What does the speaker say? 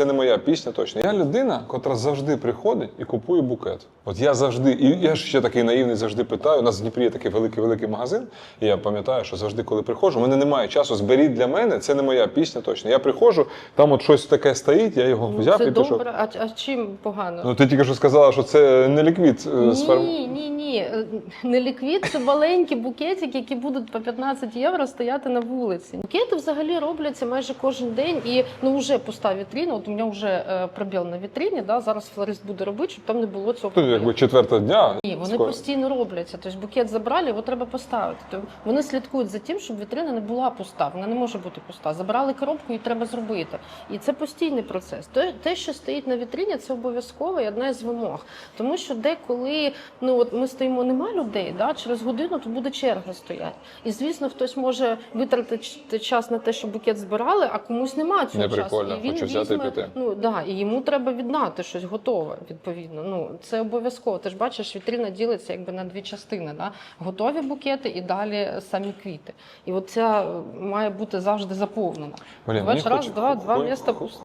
Це не моя пісня точно. Я людина, котра завжди приходить і купує букет. От я завжди, і я ж ще такий наївний, завжди питаю. У нас в Дніпрі є такий великий великий магазин. І я пам'ятаю, що завжди, коли приходжу, у мене немає часу. Зберіть для мене, це не моя пісня точно. Я приходжу, там от щось таке стоїть, я його взяв Ну, це і пішов. добре, а, а чим погано? Ну ти тільки що сказала, що це не ліквід е, з фарм- Ні, ні, ні. Е, Не ліквід, це маленькі букетики, які будуть по 15 євро стояти на вулиці. Букети взагалі робляться майже кожен день і ну вже пуста вітрина. У мене вже е, пробіл на вітрині. Да, зараз флорист буде робити, щоб там не було цього Тут якби четверта дня. Ні, вони скоро. постійно робляться. Тобто букет забрали, його треба поставити. Тобто вони слідкують за тим, щоб вітрина не була пуста. Вона не може бути пуста. Забрали коробку і треба зробити. І це постійний процес. Те, те, що стоїть на вітрині, це обов'язково і одна із вимог. Тому що деколи ну от ми стоїмо, нема людей, да, через годину то буде черга стояти. І звісно, хтось може витратити час на те, щоб букет збирали, а комусь нема цього Не часу. прикольно, І він хочу взяти візьме, піти. Ну да, і йому треба віддати щось готове, відповідно. Ну це обов'язково. Ти ж бачиш, вітрина ділиться якби на дві частини: да? готові букети і далі самі квіти. І от ця е, має бути завжди заповнена. Блін, мені раз, хоч- два, два хоч- міста пусто.